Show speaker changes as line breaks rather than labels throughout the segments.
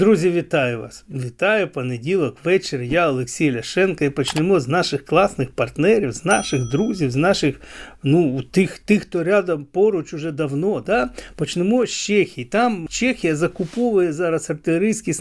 Друзі, вітаю вас! Вітаю понеділок, вечір. Я Олексій Ляшенко і почнемо з наших класних партнерів, з наших друзів, з наших ну, тих, тих хто рядом поруч уже давно. Да? Почнемо з Чехії. Там Чехія закуповує зараз артилерійські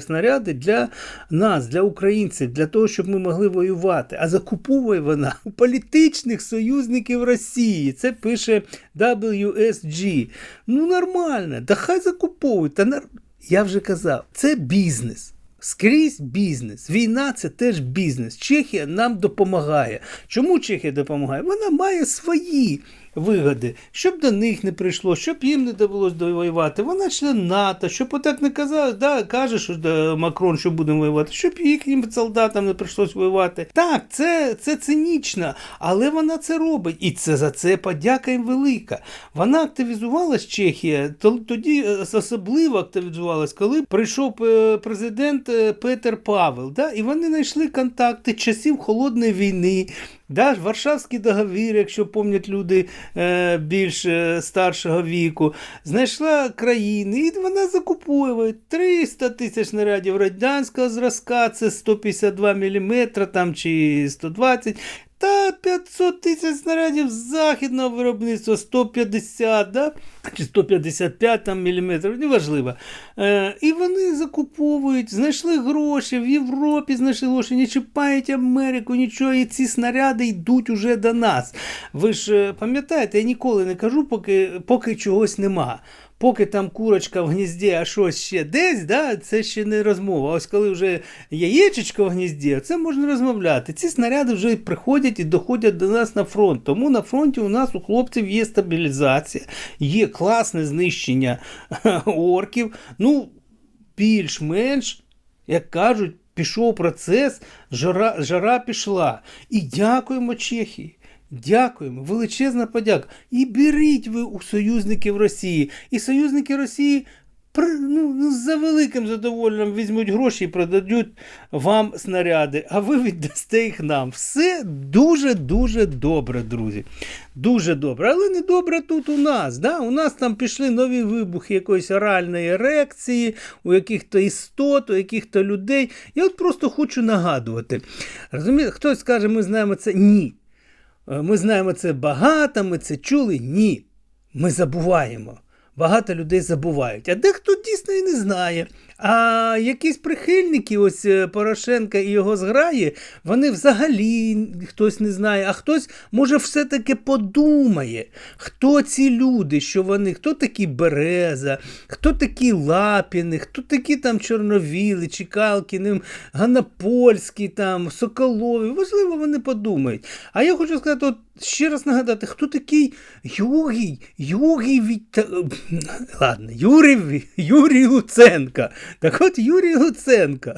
снаряди для нас, для українців, для того, щоб ми могли воювати. А закуповує вона у політичних союзників Росії. Це пише WSG. Ну, нормально, да хай закуповують. Та я вже казав, це бізнес. Скрізь бізнес. Війна це теж бізнес. Чехія нам допомагає. Чому Чехія допомагає? Вона має свої вигоди, щоб до них не прийшло, щоб їм не довелося воювати. Вона член НАТО, щоб отак не казали, да, каже, що да, Макрон, що будемо воювати, щоб їхнім солдатам не прийшлося воювати. Так, це це цинічно, але вона це робить. І це за це подяка їм велика. Вона активізувалась Чехія, тоді е, особливо активізувалась, коли прийшов е, президент е, Петер Павел. Да, І вони знайшли контакти часів холодної війни. Да, Варшавський договір, якщо пам'ять люди е, більш е, старшого віку, знайшла країни, і вона закуповує 300 тисяч нарядів радянського зразка, це 152 мм там, чи 120 та 500 тисяч снарядів західного виробництва 150 да? чи 155 там, міліметрів, неважливо. Е, І вони закуповують, знайшли гроші в Європі, знайшли гроші, не чіпають Америку, нічого, і ці снаряди йдуть уже до нас. Ви ж е, пам'ятаєте, я ніколи не кажу, поки, поки чогось нема поки там курочка в гнізді, а щось ще десь, да, це ще не розмова. Ось коли вже яєчечко в гнізді, це можна розмовляти. Ці снаряди вже приходять і доходять до нас на фронт. Тому на фронті у нас у хлопців є стабілізація, є класне знищення орків. Ну, більш-менш, як кажуть, пішов процес, жара, жара пішла. І дякуємо Чехії. Дякуємо, величезна подяка. І беріть ви у союзників Росії. І союзники Росії ну, ну, за великим задоволенням візьмуть гроші і продадуть вам снаряди, а ви віддасте їх нам. Все дуже-дуже добре, друзі. Дуже добре. Але не добре тут у нас. Да? У нас там пішли нові вибухи якоїсь оральної ерекції, у яких-то істот, у яких-то людей. Я от просто хочу нагадувати. Розумієте, Хтось скаже, ми знаємо це. Ні. Е, ми знаємо це багато, ми це чули. Ні. Ми забуваємо. Багато людей забувають. А дехто дійсно і не знає. А якісь прихильники, ось е, Порошенка і його зграї, вони взагалі хтось не знає, а хтось, може, все-таки подумає, хто ці люди, що вони, хто такі Береза, хто такі Лапіни, хто такі там Чорновіли, Чекалкіни, Ганапольський, там, Соколові. Можливо, вони подумають. А я хочу сказати, от ще раз нагадати, хто такий Юрій, Юрій Віта... Ладно, Юрій, Юрій Луценка. Так от Юрій Луценко,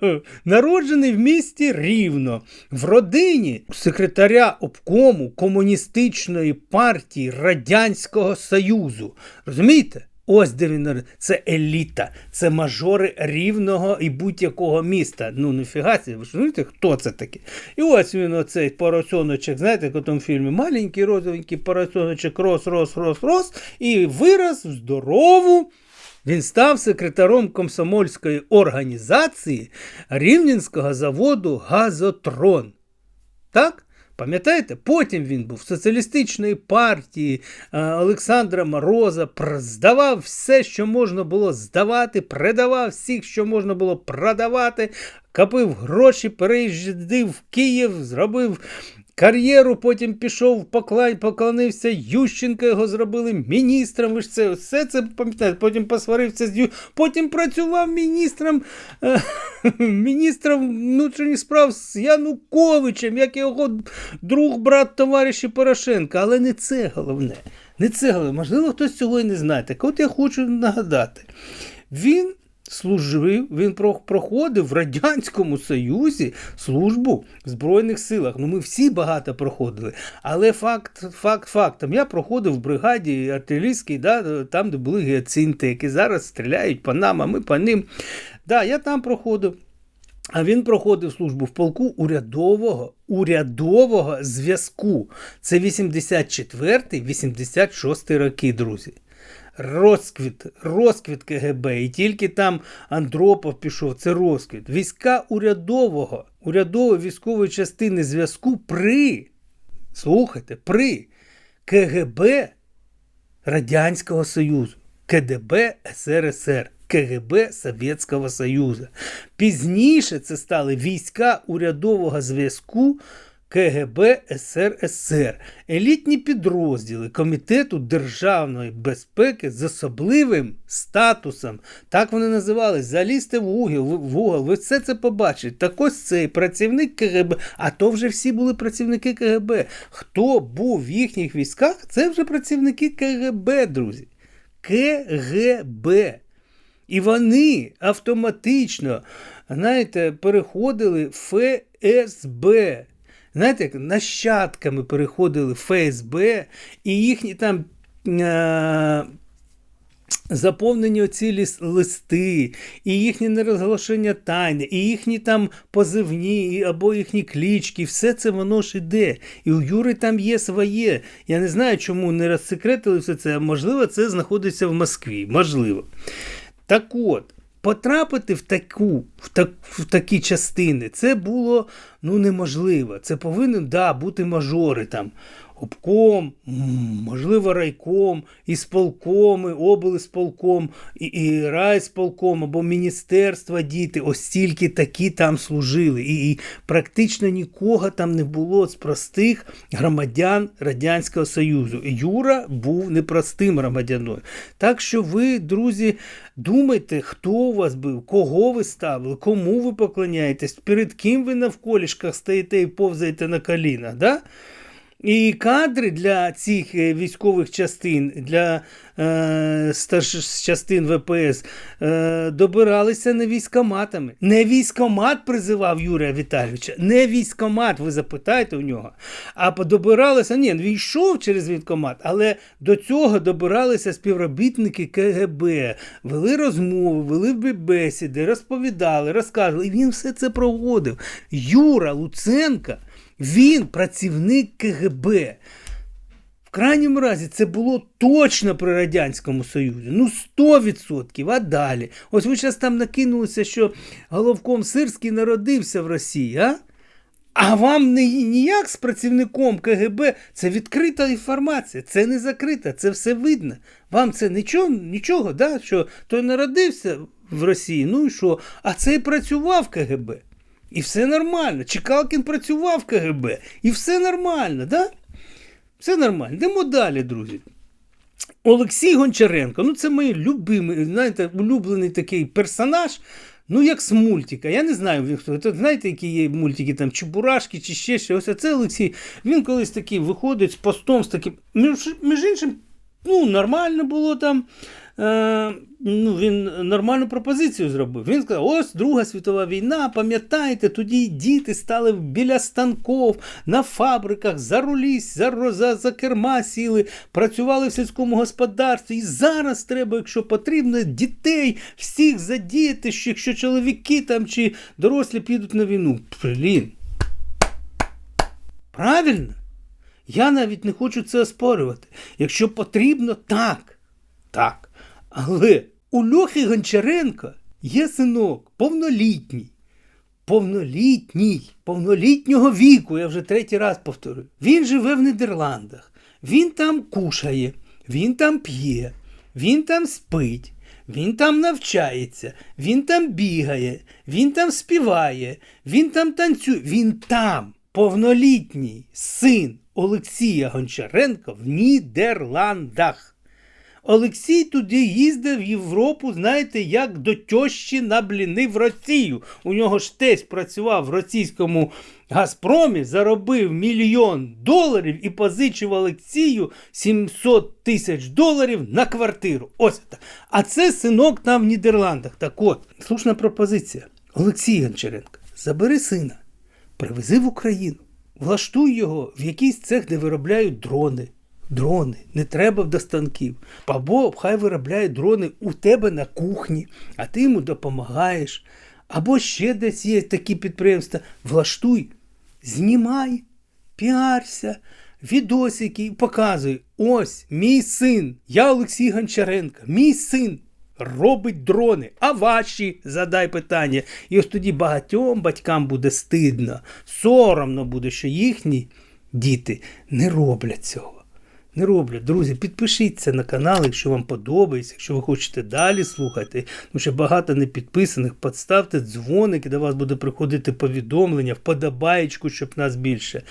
народжений в місті Рівно, в родині секретаря обкому Комуністичної партії Радянського Союзу. Розумієте? Ось де він це еліта, це мажори рівного і будь-якого міста. Ну, ніфіга себе, ви ж розумієте, хто це таке? І ось він, оцей поросоночок, знаєте, як у тому фільмі, маленький розовенький поросоночок рос, рос, рос, рос, і вираз в здорову. Він став секретаром комсомольської організації Рівненського заводу Газотрон. Так? Пам'ятаєте? Потім він був в соціалістичної партії е, Олександра Мороза, здавав все, що можна було здавати, продавав всіх, що можна було продавати, копив гроші, переїздив в Київ, зробив кар'єру, потім пішов, поклонився Ющенка, його зробили міністром. Ви ж це все це пам'ятаєте, потім посварився з Ю... потім працював міністром е, міністром внутрішніх справ з Януковичем, як його друг, брат, товариш Порошенка. Але не це головне. Не це головне. Можливо, хтось цього і не знає. Так от я хочу нагадати. Він служив, він проходив в Радянському Союзі службу в Збройних силах. Ну, ми всі багато проходили. Але факт факт фактом. Я проходив в бригаді артилерійській, да, там, де були гіацинти, які зараз стріляють по нам, а ми по ним. Да, Я там проходив. А він проходив службу в полку урядового урядового зв'язку. Це 84-86 роки, друзі. Розквіт, розквіт КГБ. І тільки там Андропов пішов, це розквіт. Війська урядового, урядової військової частини зв'язку при, слухайте, при КГБ Радянського Союзу, КДБ СРСР. КГБ Совєтського Союзу. Пізніше це стали війська урядового зв'язку КГБ СРСР, елітні підрозділи Комітету державної безпеки з особливим статусом. Так вони називались. Залізьте в угол, в угол, ви все це побачите. Так ось цей працівник КГБ, а то вже всі були працівники КГБ. Хто був в їхніх військах, це вже працівники КГБ, друзі. КГБ. І вони автоматично, знаєте, переходили в ФСБ. Знаєте, як нащадками переходили ФСБ, і їхні там. Е Заповнені оці листи, і їхнє нерозголошення тайни, і їхні там позивні, або їхні клічки, все це воно ж іде. І у Юри там є своє. Я не знаю, чому не розсекретили все це, можливо, це знаходиться в Москві. Можливо. Так от, потрапити в таку, в, так, в такі частини це було ну, неможливо. Це повинен да, бути мажори там обком, можливо, райком, ісполкоми, облсполком, і, і райсполком або міністерства діти. Ось тільки такі там служили. І, і практично нікого там не було з простих громадян Радянського Союзу. Юра був непростим громадяною. Так що ви, друзі, думайте, хто у вас був, кого ви ставили, кому ви поклоняєтесь, перед ким ви навколішках стоїте і повзаєте на колінах. Да? І кадри для цих е, військових частин, для е, частин ВПС е, добиралися не військоматами. Не військомат призивав Юрія Віталійовича, не військомат, ви запитаєте у нього. А добиралися, ні, він йшов через військомат, але до цього добиралися співробітники КГБ, вели розмови, вели бесіди, розповідали, розказували. І він все це проводив. Юра Луценка. Він працівник КГБ. В крайньому разі, це було точно при Радянському Союзі. Ну, 100%. А далі. Ось ви зараз там накинулися, що головком Сирський народився в Росії, а? А вам не ніяк з працівником КГБ це відкрита інформація, це не закрита, це все видно. Вам це нічого, нічого, да? що той народився в Росії, ну і що? А цей працював в КГБ. І все нормально. Чекалкін працював в КГБ. І все нормально, да? Все нормально. Йдемо далі, друзі. Олексій Гончаренко, ну це мій любимий, знаєте, улюблений такий персонаж. Ну, як з мультика. Я не знаю, хто. Знаєте, які є мультики, там Чебурашки чи ще щось. Ось це Олексій. Він колись такий виходить з постом з таким. Між, між іншим, ну, нормально було там е, ну, він нормальну пропозицію зробив. Він сказав: ось Друга світова війна, пам'ятаєте, тоді діти стали біля станков, на фабриках, за рулі, за, за, за керма сіли, працювали в сільському господарстві. І зараз треба, якщо потрібно, дітей всіх задіяти, якщо чоловіки там чи дорослі підуть на війну. Блін. Правильно? Я навіть не хочу це оспорювати. Якщо потрібно, так. Так. Але у Льохи Гончаренка є синок повнолітній. Повнолітній, повнолітнього віку, я вже третій раз повторюю. Він живе в Нідерландах, він там кушає, він там п'є, він там спить, він там навчається, він там бігає, він там співає, він там танцює, він там, повнолітній син Олексія Гончаренка в Нідерландах. Олексій туди їздив в Європу, знаєте, як до тьощі на бліни в Росію. У нього ж тесть працював в російському Газпромі, заробив мільйон доларів і позичив Олексію 700 тисяч доларів на квартиру. Ось це. А це синок там в Нідерландах. Так от, слушна пропозиція. Олексій Гончаренко, забери сина, привези в Україну, влаштуй його в якийсь цех, де виробляють дрони дрони, не треба до станків. Або хай виробляє дрони у тебе на кухні, а ти йому допомагаєш. Або ще десь є такі підприємства. Влаштуй, знімай, піарся, відосики і показує: ось мій син, я Олексій Гончаренко, мій син. Робить дрони, а ваші задай питання. І ось тоді багатьом батькам буде стидно, соромно буде, що їхні діти не роблять цього. Не роблять. Друзі, підпишіться на канал, якщо вам подобається, якщо ви хочете далі слухати. Тому що багато не підписаних, подставте дзвоник, і до вас буде приходити повідомлення, вподобаєчку, щоб нас більше.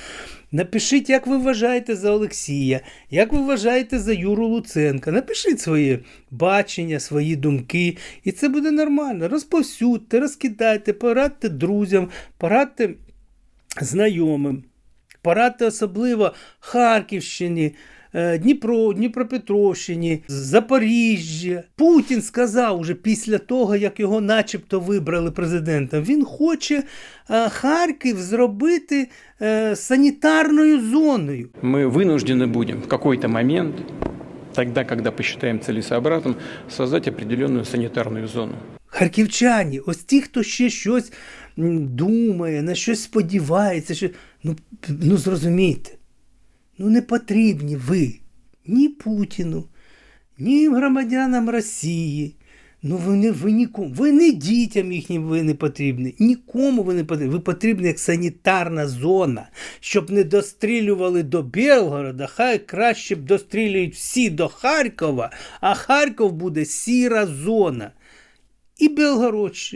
Напишіть, як ви вважаєте за Олексія, як ви вважаєте за Юру Луценка. Напишіть своє бачення, свої думки, і це буде нормально. Розповсюдьте, розкидайте, порадьте друзям, порадьте знайомим. Порадьте особливо Харківщині, Дніпро, Дніпропетровщині, Запоріжжя. Путін сказав уже після того, як його начебто вибрали президентом, він хоче е, Харків зробити е, санітарною зоною.
Мы вынуждены будем в какой-то момент, тогда, когда посчитаем целесообразным, создать определенную санитарную зону.
Харківчані, ось ті, хто ще щось м, думає, на щось сподівається, що... ну, п- ну зрозумійте, ну не потрібні ви ні Путіну, ні громадянам Росії. Ну ви не, ви нікому, ви не дітям їхнім ви не потрібні, нікому ви не потрібні. Ви потрібні як санітарна зона, щоб не дострілювали до Белгорода, хай краще б дострілюють всі до Харкова, а Харків буде сіра зона і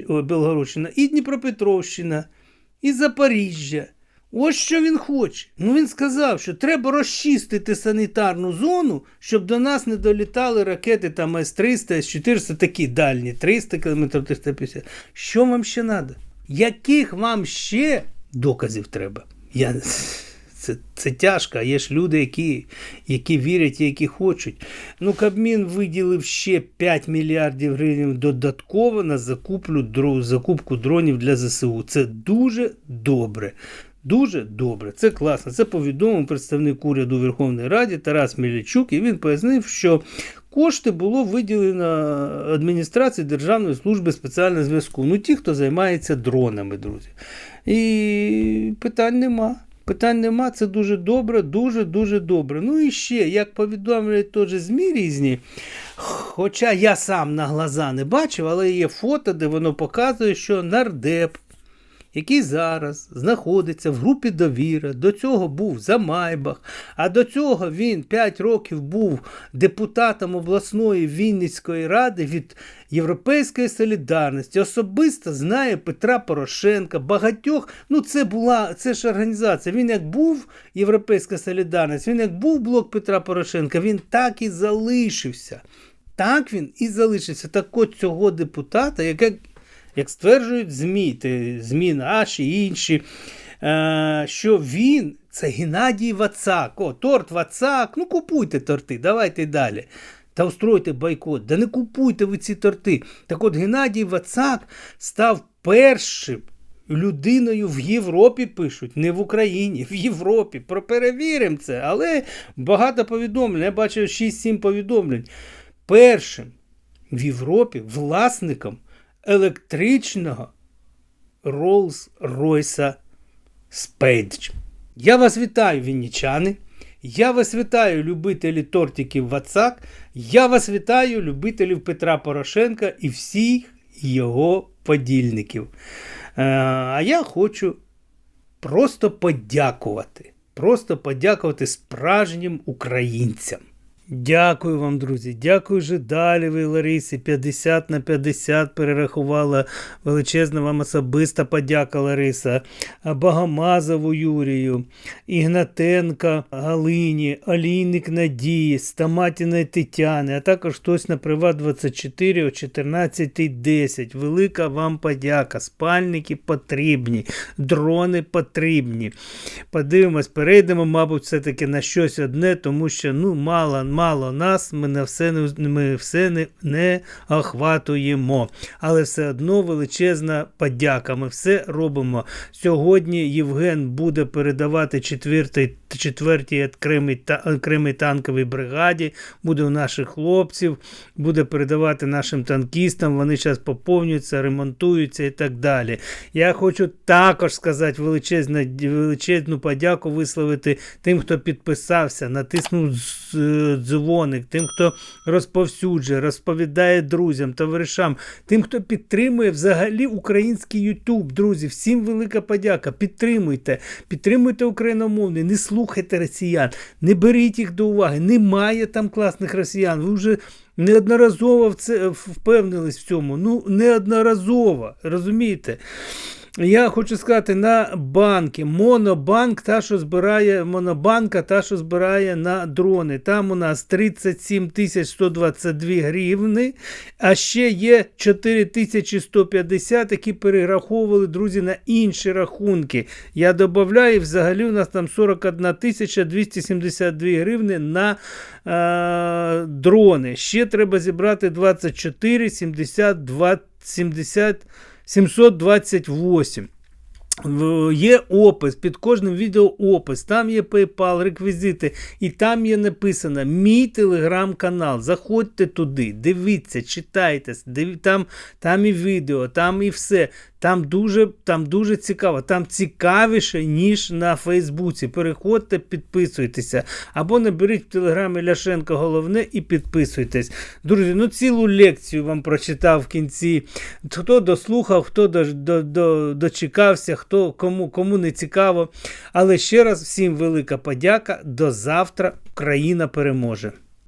Белгородщина, і Дніпропетровщина, і Запоріжжя. Ось що він хоче. Ну він сказав, що треба розчистити санітарну зону, щоб до нас не долітали ракети там С-300, С-400, такі дальні, 300 км, 350. Що вам ще треба? Яких вам ще доказів треба? Я... Це, це тяжко, є ж люди, які, які вірять і які хочуть. Ну, Кабмін виділив ще 5 мільярдів гривень додатково на закуплю, закупку дронів для ЗСУ. Це дуже добре. Дуже добре, це класно. Це повідомив представник уряду Верховної Раді Тарас Мілічук, і він пояснив, що кошти було виділено адміністрації Державної служби спеціального зв'язку. Ну, ті, хто займається дронами, друзі. І питань нема. Питань нема, це дуже добре, дуже-дуже добре. Ну і ще, як повідомляють теж ЗМІ різні, хоча я сам на глаза не бачив, але є фото, де воно показує, що нардеп, який зараз знаходиться в групі довіра, до цього був за Майбах, а до цього він 5 років був депутатом обласної Вінницької ради від Європейської солідарності, особисто знає Петра Порошенка, багатьох. Ну, це була це ж організація. Він як був Європейська солідарність, він як був блок Петра Порошенка, він так і залишився. Так він і залишився. Так от цього депутата, яке як стверджують ЗМІ, ЗМІ наші і інші, е, що він це Геннадій Вацак. О, торт Вацак. Ну купуйте торти, давайте далі. Та устройте бойкот. Да не купуйте ви ці торти. Так от Геннадій Вацак став першим. Людиною в Європі пишуть, не в Україні, в Європі. Проперевіримо це, але багато повідомлень. Я бачив 6-7 повідомлень. Першим в Європі власником електричного Rolls-Royce Spage. Я вас вітаю, віннічани. Я вас вітаю, любителі тортиків Вацак. Я вас вітаю, любителів Петра Порошенка і всіх його подільників. Е, А я хочу просто подякувати. Просто подякувати справжнім українцям. Дякую вам, друзі. Дякую вже далі ви, Ларисі. 50 на 50 перерахувала величезна вам особиста подяка, Лариса. Багамазову Юрію, Ігнатенка Галині, Алійник Надії, Стаматіна Тетяни, а також хтось на Приват 24 о 14.10. Велика вам подяка. Спальники потрібні, дрони потрібні. Подивимось, перейдемо, мабуть, все-таки на щось одне, тому що ну, мало, мало нас, ми на все не, ми все не, не охватуємо. Але все одно величезна подяка. Ми все робимо. Сьогодні Євген буде передавати четвертий 4-й окремій, та, танковій бригаді, буде у наших хлопців, буде передавати нашим танкістам. Вони зараз поповнюються, ремонтуються і так далі. Я хочу також сказати величезну, величезну подяку висловити тим, хто підписався, натиснув дзвоник, тим, хто розповсюджує, розповідає друзям, товаришам, тим, хто підтримує взагалі український Ютуб. Друзі, всім велика подяка. Підтримуйте, підтримуйте україномовний, не слухайте росіян, не беріть їх до уваги. Немає там класних росіян. Ви вже неодноразово в це впевнились в цьому. Ну, неодноразово, розумієте? Я хочу сказати на банки. Монобанк, та, що збирає, монобанка, та, що збирає на дрони. Там у нас 37 122 гривни, а ще є 4150, які перераховували, друзі, на інші рахунки. Я додаю, взагалі у нас там 41 272 гривни на е, дрони. Ще треба зібрати 24 72 70 728. Є опис, під кожним відео опис, там є PayPal, реквізити, і там є написано мій телеграм-канал. Заходьте туди, дивіться, читайте, там, там і відео, там і все. Там дуже, там дуже цікаво, там цікавіше, ніж на Фейсбуці. Переходьте, підписуйтеся. Або наберіть в телеграмі Ляшенко головне і підписуйтесь. Друзі, ну цілу лекцію вам прочитав в кінці. Хто дослухав, хто до, до, до, дочекався, хто кому, кому не цікаво. Але ще раз всім велика подяка. До завтра Україна переможе.